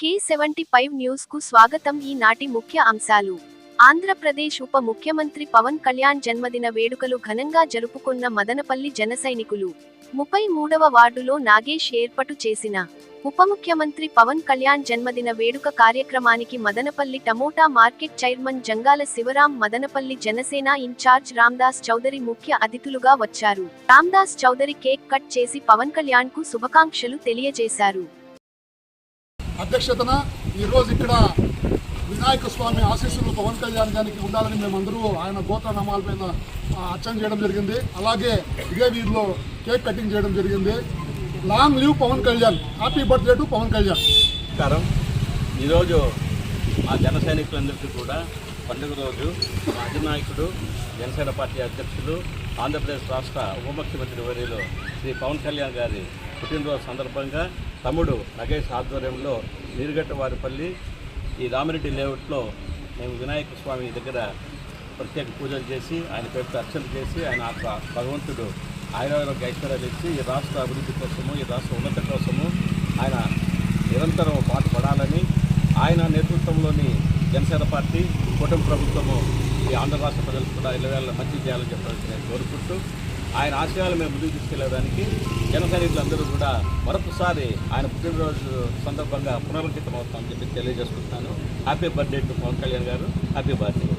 కే seventy five న్యూస్కు స్వాగతం ఈనాటి ముఖ్య అంశాలు. ఆంధ్రప్రదేశ్ ఉప ముఖ్యమంత్రి పవన్ కళ్యాణ్ జన్మదిన వేడుకలు ఘనంగా జరుపుకున్న మదనపల్లి జనసైనికులు ముప్పై మూడవ వార్డులో నాగేష్ ఏర్పాటు చేసిన ఉప ముఖ్యమంత్రి పవన్ కళ్యాణ్ జన్మదిన వేడుక కార్యక్రమానికి Madanapalle tomato market chairman Jangala Sivaram Madanapalle Janasena in charge Ramdas Chowdary ముఖ్య అతిథులుగా వచ్చారు. రామ్దాస్ చౌదరి కేక్ కట్ చేసి పవన్ కళ్యాణ్కు శుభాకాంక్షలు తెలియజేశారు. అధ్యక్షతన ఈరోజు ఇక్కడ వినాయక స్వామి ఆశీస్సులు పవన్ కళ్యాణ్ గారికి ఉండాలని మేమందరూ ఆయన గోత్ర నామాలపైన ఆ, అర్చన చేయడం జరిగింది. అలాగే ఇదే వీధిలో కేక్ కటింగ్ చేయడం జరిగింది. Long live Pawan Kalyan. Happy birthday to Pawan Kalyan. నమస్కారం. ఈరోజు మా జన సైనికులందరికీ కూడా పండుగ రోజు మా అధినాయకుడు జనసేన పార్టీ అధ్యక్షులు ఆంధ్రప్రదేశ్ రాష్ట్ర ఉప ముఖ్యమంత్రి వర్యులు శ్రీ పవన్ కళ్యాణ్ గారి పుట్టినరోజు సందర్భంగా తమ్ముడు నగేష్ ఆధ్వర్యంలో నీరుగట్టవారిపల్లి ఈ రామిరెడ్డి లేఅవుట్లో మేము వినాయక స్వామి దగ్గర ప్రత్యేక పూజలు చేసి ఆయన పేరుతో అర్చన చేసి ఆయన భగవంతుడు ఆయురారోగ్య ఐశ్వర్యాలు ఇచ్చి ఈ రాష్ట్ర అభివృద్ధి కోసము ఈ రాష్ట్ర ఉన్నత కోసము ఆయన నిరంతరం పాటుపడాలని ఆయన నేతృత్వంలోని జనసేన పార్టీ కుటుంబ ప్రభుత్వము ఈ ఆంధ్ర రాష్ట్ర ప్రజలకు కూడా ఇరవై మంచి చేయాలని చెప్పడానికి నేను కోరుకుంటూ ఆయన ఆశయాలు మేము ముందుకు తీసుకెళ్ళేదానికి జన సైనికులందరూ కూడా మరొకసారి ఆయన పుట్టినరోజు సందర్భంగా పునరంకితం అవుతామని చెప్పి తెలియజేసుకుంటున్నాను. Happy birthday to Pawan Kalyan garu. Happy birthday